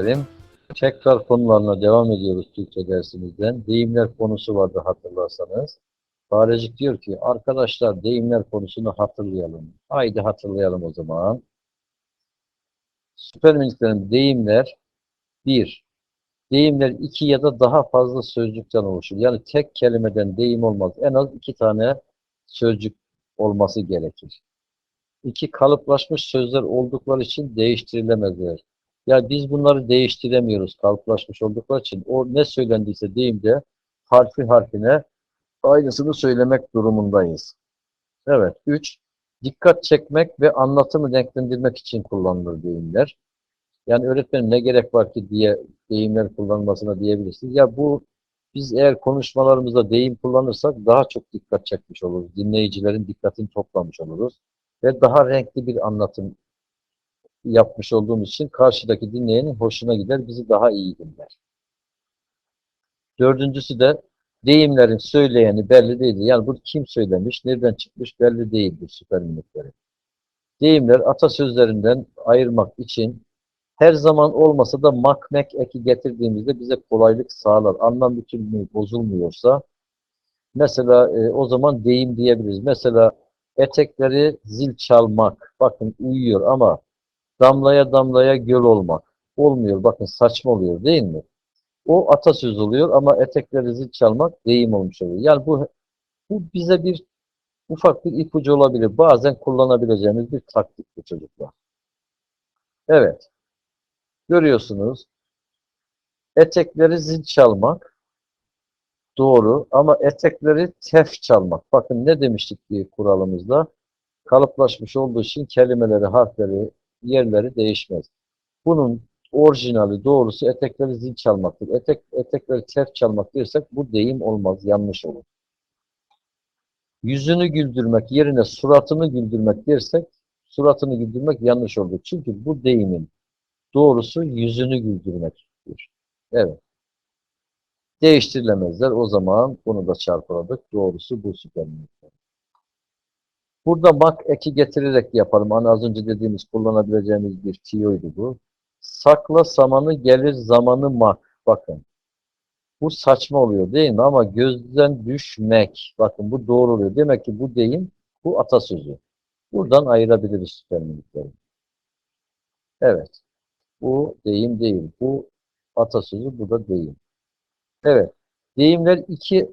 Miniklerim, tekrar konularına devam ediyoruz Türkçe dersimizden. Deyimler konusu vardı hatırlarsanız. Farecik diyor ki, arkadaşlar deyimler konusunu hatırlayalım. Haydi hatırlayalım o zaman. Süper miniklerim, deyimler bir, deyimler iki ya da daha fazla sözcükten oluşur. Yani tek kelimeden deyim olmaz. En az iki tane sözcük olması gerekir. İki kalıplaşmış sözler oldukları için değiştirilemezler. Ya biz bunları değiştiremiyoruz kalıplaşmış oldukları için. O ne söylendiyse deyimde harfi harfine aynısını söylemek durumundayız. Evet. Üç, dikkat çekmek ve anlatımı renklendirmek için kullanılır deyimler. Yani öğretmenim ne gerek var ki diye deyimler kullanılmasına diyebilirsiniz. Ya bu biz eğer konuşmalarımızda deyim kullanırsak daha çok dikkat çekmiş oluruz. Dinleyicilerin dikkatini toplamış oluruz. Ve daha renkli bir anlatım yapmış olduğumuz için karşıdaki dinleyenin hoşuna gider, bizi daha iyi dinler. Dördüncüsü de deyimlerin söyleyeni belli değildir. Yani bu kim söylemiş, nereden çıkmış belli değildir süper minikleri. Deyimler atasözlerinden ayırmak için her zaman olmasa da mak mek eki getirdiğimizde bize kolaylık sağlar. Anlam bütünlüğü bozulmuyorsa mesela e, o zaman deyim diyebiliriz. Mesela etekleri zil çalmak. Bakın uyuyor ama damlaya damlaya göl olmak. Olmuyor. Bakın saçma oluyor değil mi? O atasöz oluyor ama etekleri zil çalmak deyim olmuş oluyor. Yani bu, bu bize bir ufak bir ipucu olabilir. Bazen kullanabileceğimiz bir taktik bu çocuklar. Evet. Görüyorsunuz. Etekleri zil çalmak doğru ama etekleri tef çalmak. Bakın ne demiştik bir kuralımızda? Kalıplaşmış olduğu için kelimeleri, harfleri, yerleri değişmez. Bunun orijinali, doğrusu etekleri zil çalmaktır. Etek, etekleri tef çalmak dersek bu deyim olmaz, yanlış olur. Yüzünü güldürmek yerine suratını güldürmek dersek suratını güldürmek yanlış olur. Çünkü bu deyimin doğrusu yüzünü güldürmektir. Evet. Değiştirilemezler. O zaman bunu da çarpaladık. Doğrusu bu süpermenlikler. Burada mak eki getirerek yapalım. Hani az önce dediğimiz kullanabileceğimiz bir tiyoydu bu. Sakla samanı gelir zamanı mak. Bakın. Bu saçma oluyor değil mi? Ama gözden düşmek. Bakın bu doğru oluyor. Demek ki bu deyim bu atasözü. Buradan ayırabiliriz süpermenlikleri. Evet. Bu deyim değil. Bu atasözü, bu da deyim. Evet. Deyimler iki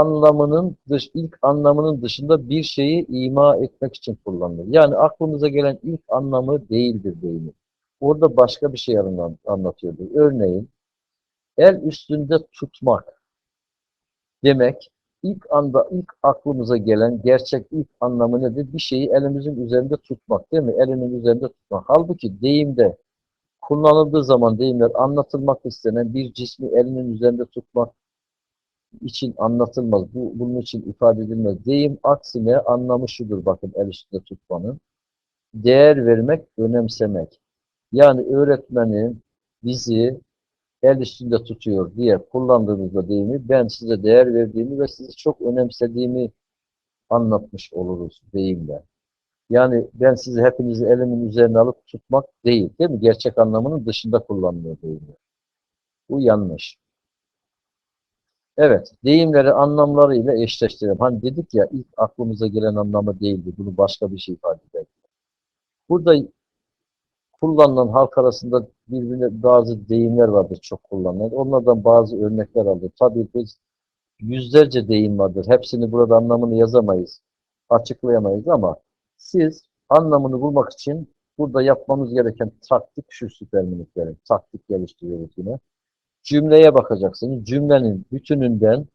anlamının dış, ilk anlamının dışında bir şeyi ima etmek için kullanılır. Yani aklımıza gelen ilk anlamı değildir deyimin. Orada başka bir şey anlatıyordur. Örneğin el üstünde tutmak demek ilk anda ilk aklımıza gelen gerçek ilk anlamı nedir? Bir şeyi elimizin üzerinde tutmak değil mi? Elinin üzerinde tutmak. Halbuki deyimde kullanıldığı zaman deyimler anlatılmak istenen bir cismi elinin üzerinde tutmak için anlatılmaz. Bu, bunun için ifade edilmez. Deyim aksine anlamı şudur bakın el üstünde tutmanın. Değer vermek, önemsemek. Yani öğretmenin bizi el üstünde tutuyor diye kullandığımızda deyimi ben size değer verdiğimi ve sizi çok önemsediğimi anlatmış oluruz deyimle. Yani ben sizi hepinizi elimin üzerine alıp tutmak değil. Değil mi? Gerçek anlamının dışında kullanılıyor deyimler. Bu yanlış. Evet. Deyimleri anlamlarıyla eşleştirelim. Hani dedik ya ilk aklımıza gelen anlamı değildi. Bunu başka bir şey ifade eder. Burada kullanılan halk arasında birbirine bazı deyimler vardır çok kullanılan. Onlardan bazı örnekler aldık. Tabii biz yüzlerce deyim vardır. Hepsini burada anlamını yazamayız. Açıklayamayız ama siz anlamını bulmak için burada yapmamız gereken taktik şu süperminiklerin. Taktik geliştiriyoruz yine. Cümleye bakacaksınız. Cümlenin bütününden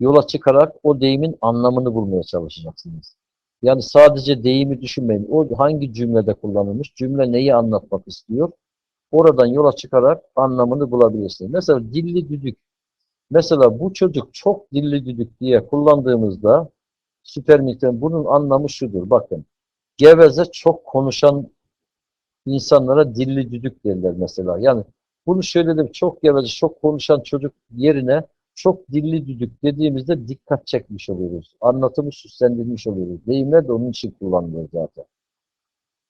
yola çıkarak o deyimin anlamını bulmaya çalışacaksınız. Yani sadece deyimi düşünmeyin. O hangi cümlede kullanılmış? Cümle neyi anlatmak istiyor? Oradan yola çıkarak anlamını bulabilirsiniz. Mesela dilli düdük. Mesela bu çocuk çok dilli düdük diye kullandığımızda süpermikten bunun anlamı şudur. Bakın geveze çok konuşan insanlara dilli düdük derler mesela. Yani bunu şöyle de çok geveze, çok konuşan çocuk yerine çok dilli düdük dediğimizde dikkat çekmiş oluyoruz. Anlatımı süslendirmiş oluyoruz. Deyimler de onun için kullanılıyor zaten.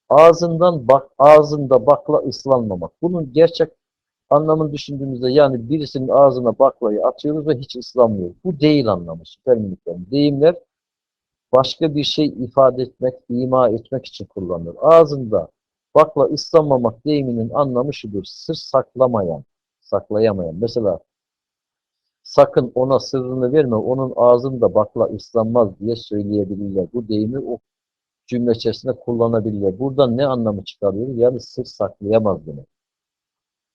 Ağzından bak, ağzında bakla ıslanmamak. Bunun gerçek anlamını düşündüğümüzde yani birisinin ağzına baklayı atıyoruz ve hiç ıslanmıyor. Bu değil anlamı. Süper. Deyimler başka bir şey ifade etmek, ima etmek için kullanılır. Ağzında bakla ıslanmamak deyiminin anlamı şudur. Sır saklamayan, saklayamayan. Mesela sakın ona sırrını verme, onun ağzında bakla ıslanmaz diye söyleyebilirler. Bu deyimi o cümle içerisinde kullanabilirler. Buradan ne anlamı çıkarıyoruz? Yani sır saklayamaz demek.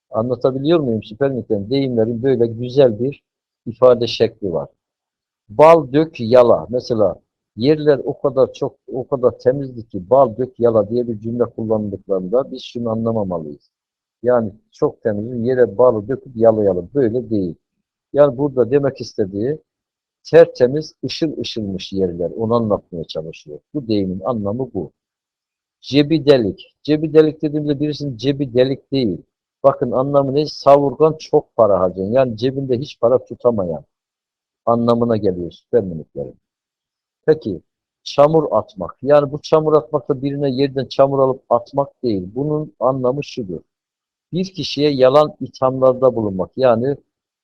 Anlatabiliyor muyum süper miktarın? Deyimlerin böyle güzel bir ifade şekli var. Bal dök yala. Mesela yerler o kadar çok, o kadar temizdi ki bal dök yala diye bir cümle kullanıldıklarında biz şunu anlamamalıyız. Yani çok temiz, yere balı döküp yalayalım. Böyle değil. Yani burada demek istediği tertemiz, ışıl ışılmış yerler. Onu anlatmaya çalışıyor. Bu deyimin anlamı bu. Cebi delik. Cebi delik dediğimde birisinin cebi delik değil. Bakın anlamı ne? Savurgan çok para harcayan. Yani cebinde hiç para tutamayan anlamına geliyor süper miniklerin. Peki çamur atmak. Yani bu çamur atmak da birine yerden çamur alıp atmak değil. Bunun anlamı şudur. Bir kişiye yalan ithamlarda bulunmak. Yani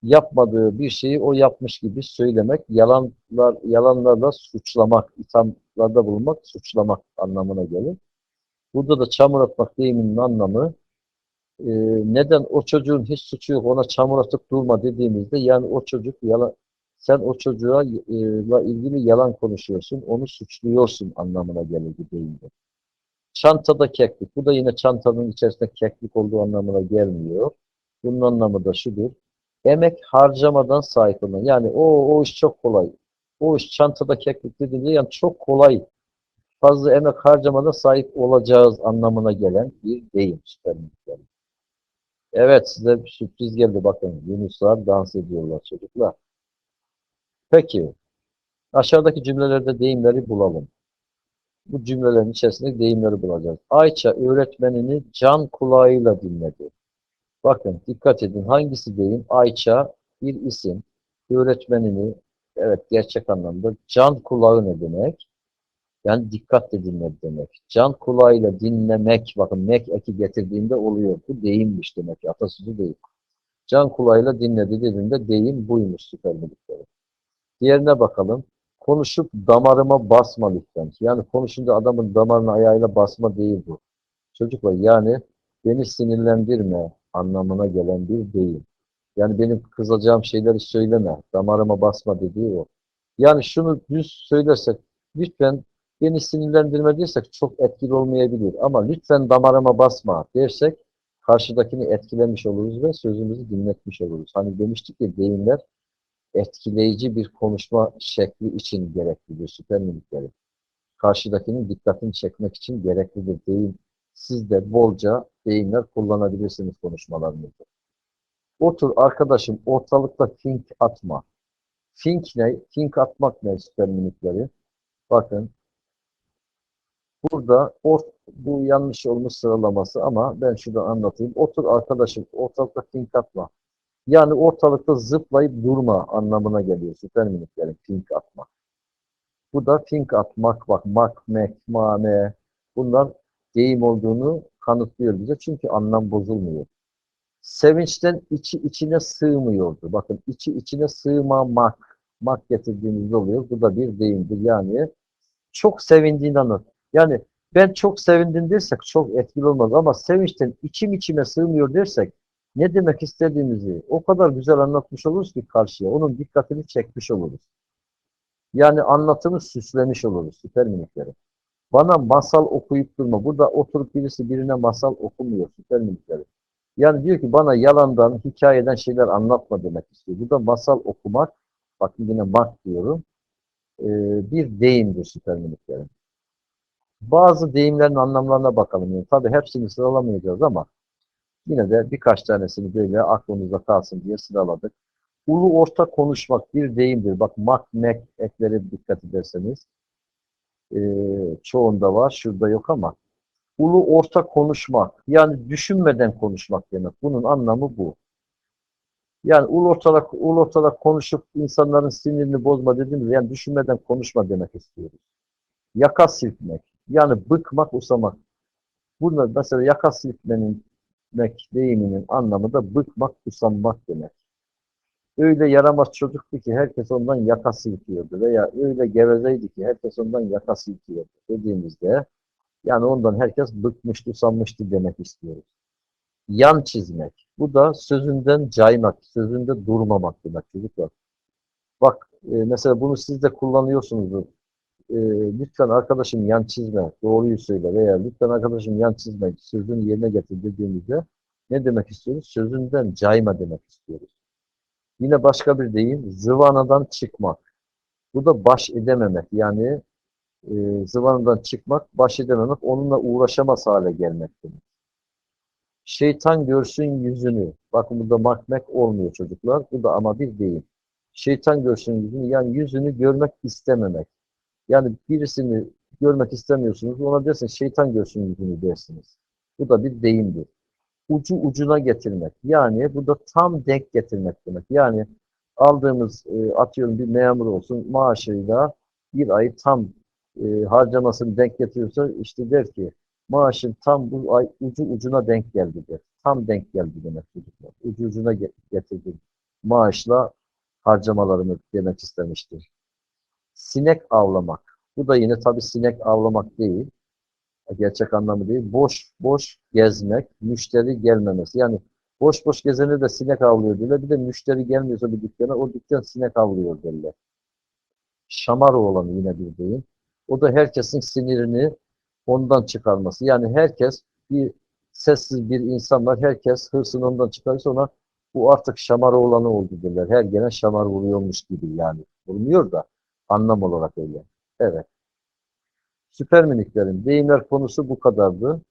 yapmadığı bir şeyi o yapmış gibi söylemek, yalanlar yalanlarla suçlamak, ithamlarda bulunmak, suçlamak anlamına gelir. Burada da çamur atmak deyiminin anlamı e, neden o çocuğun hiç suçu yok ona çamur atıp durma dediğimizde yani o çocuk yalan sen o çocuğa e, ilgili yalan konuşuyorsun, onu suçluyorsun anlamına gelir bu deyimde. Çantada keklik. Bu da yine çantanın içerisinde keklik olduğu anlamına gelmiyor. Bunun anlamı da şudur. Emek harcamadan sahip olma. Yani o, o iş çok kolay. O iş çantada keklik dediğinde yani çok kolay. Fazla emek harcamadan sahip olacağız anlamına gelen bir deyim. Evet size bir sürpriz geldi bakın. Yunuslar dans ediyorlar çocuklar. Peki. Aşağıdaki cümlelerde deyimleri bulalım. Bu cümlelerin içerisinde deyimleri bulacağız. Ayça öğretmenini can kulağıyla dinledi. Bakın dikkat edin hangisi deyim? Ayça bir isim. Öğretmenini evet gerçek anlamda can kulağı ne demek? Yani dikkatle dinledi demek. Can kulağıyla dinlemek bakın mek eki getirdiğinde oluyor. Bu deyimmiş demek. Atasözü değil. Can kulağıyla dinledi dediğinde deyim buymuş süpermelikleri. Diğerine bakalım. Konuşup damarıma basma lütfen. Yani konuşunca adamın damarına ayağıyla basma değil bu. Çocuklar yani beni sinirlendirme anlamına gelen bir deyim. Yani benim kızacağım şeyleri söyleme, damarıma basma dediği o. Yani şunu düz söylersek, lütfen beni sinirlendirme diyersek çok etkili olmayabilir. Ama lütfen damarıma basma dersek karşıdakini etkilemiş oluruz ve sözümüzü dinletmiş oluruz. Hani demiştik ya deyimler etkileyici bir konuşma şekli için gereklidir süperminikleri. Karşıdakinin dikkatini çekmek için gereklidir deyim. Siz de bolca deyimler kullanabilirsiniz konuşmalarınızda. Otur arkadaşım ortalıkta fink atma. Fink ne? Fink atmak ne süperminikleri? Bakın burada or, bu yanlış olmuş sıralaması ama ben şurada anlatayım. Otur arkadaşım ortalıkta fink atma. Yani ortalıkta zıplayıp durma anlamına geliyor süper miniklerin fink atmak. Bu da fink atmak bak mak, mek, mane bunlar deyim olduğunu kanıtlıyor bize. Çünkü anlam bozulmuyor. Sevinçten içi içine sığmıyordu. Bakın içi içine sığmamak. Mak getirdiğimizde oluyor. Bu da bir deyimdir. Yani çok sevindiğini anlat. Yani ben çok sevindim dersek çok etkili olmaz ama sevinçten içim içime sığmıyor dersek ne demek istediğimizi o kadar güzel anlatmış oluruz ki karşıya. Onun dikkatini çekmiş oluruz. Yani anlatımı süslemiş oluruz. Süper minikleri. Bana masal okuyup durma. Burada oturup birisi birine masal okumuyor. Süper minikleri. Yani diyor ki bana yalandan, hikayeden şeyler anlatma demek istiyor. Bu da masal okumak, bakın yine mak diyorum, bir deyimdir süper miniklerin. Bazı deyimlerin anlamlarına bakalım. Yani tabii hepsini sıralamayacağız ama Yine de birkaç tanesini böyle aklımızda kalsın diye sıraladık. Ulu orta konuşmak bir deyimdir. Bak mak, mek ekleri dikkat ederseniz. E, çoğunda var, şurada yok ama. Ulu orta konuşmak, yani düşünmeden konuşmak demek. Bunun anlamı bu. Yani ulu ortalık, ulu ortalık konuşup insanların sinirini bozma dediğimiz yani düşünmeden konuşma demek istiyoruz. Yaka silkmek, yani bıkmak, usamak. Burada mesela yaka silkmenin mek deyiminin anlamı da bıkmak, usanmak demek. Öyle yaramaz çocuktu ki herkes ondan yaka silkiyordu veya öyle gevezeydi ki herkes ondan yaka silkiyordu dediğimizde yani ondan herkes bıkmıştı, usanmıştı demek istiyoruz. Yan çizmek. Bu da sözünden caymak, sözünde durmamak demek çocuklar. Bak e, mesela bunu siz de kullanıyorsunuzdur. E, lütfen arkadaşım yan çizme, doğruyu söyle veya lütfen arkadaşım yan çizme, sözünü yerine getir dediğimizde ne demek istiyoruz? Sözünden cayma demek istiyoruz. Yine başka bir deyim, zıvanadan çıkmak. Bu da baş edememek. Yani e, zıvanadan çıkmak, baş edememek, onunla uğraşamaz hale gelmek demek. Şeytan görsün yüzünü. Bakın burada makmek olmuyor çocuklar. Bu da ama bir deyim. Şeytan görsün yüzünü, yani yüzünü görmek istememek. Yani birisini görmek istemiyorsunuz, ona dersiniz şeytan görsün yüzünü dersiniz. Bu da bir deyimdir ucu ucuna getirmek. Yani bu da tam denk getirmek demek. Yani aldığımız e, atıyorum bir memur olsun maaşıyla bir ay tam e, harcamasını denk getiriyorsa işte der ki maaşın tam bu ay ucu ucuna denk geldi der. Tam denk geldi demek çocuklar. Ucu ucuna ge- getirdim. Maaşla harcamalarımı demek istemiştir. Sinek avlamak. Bu da yine tabii sinek avlamak değil gerçek anlamı değil. Boş boş gezmek, müşteri gelmemesi. Yani boş boş gezeni de sinek avlıyor diyorlar. Bir de müşteri gelmiyorsa bir dükkana o dükkan sinek avlıyor derler. Şamar olanı yine bir deyim. O da herkesin sinirini ondan çıkarması. Yani herkes bir sessiz bir insan var. Herkes hırsını ondan çıkarırsa ona bu artık şamar olanı oldu derler. Her gene şamar vuruyormuş gibi yani. Vurmuyor da anlam olarak öyle. Evet. Süper miniklerin deyimler konusu bu kadardı.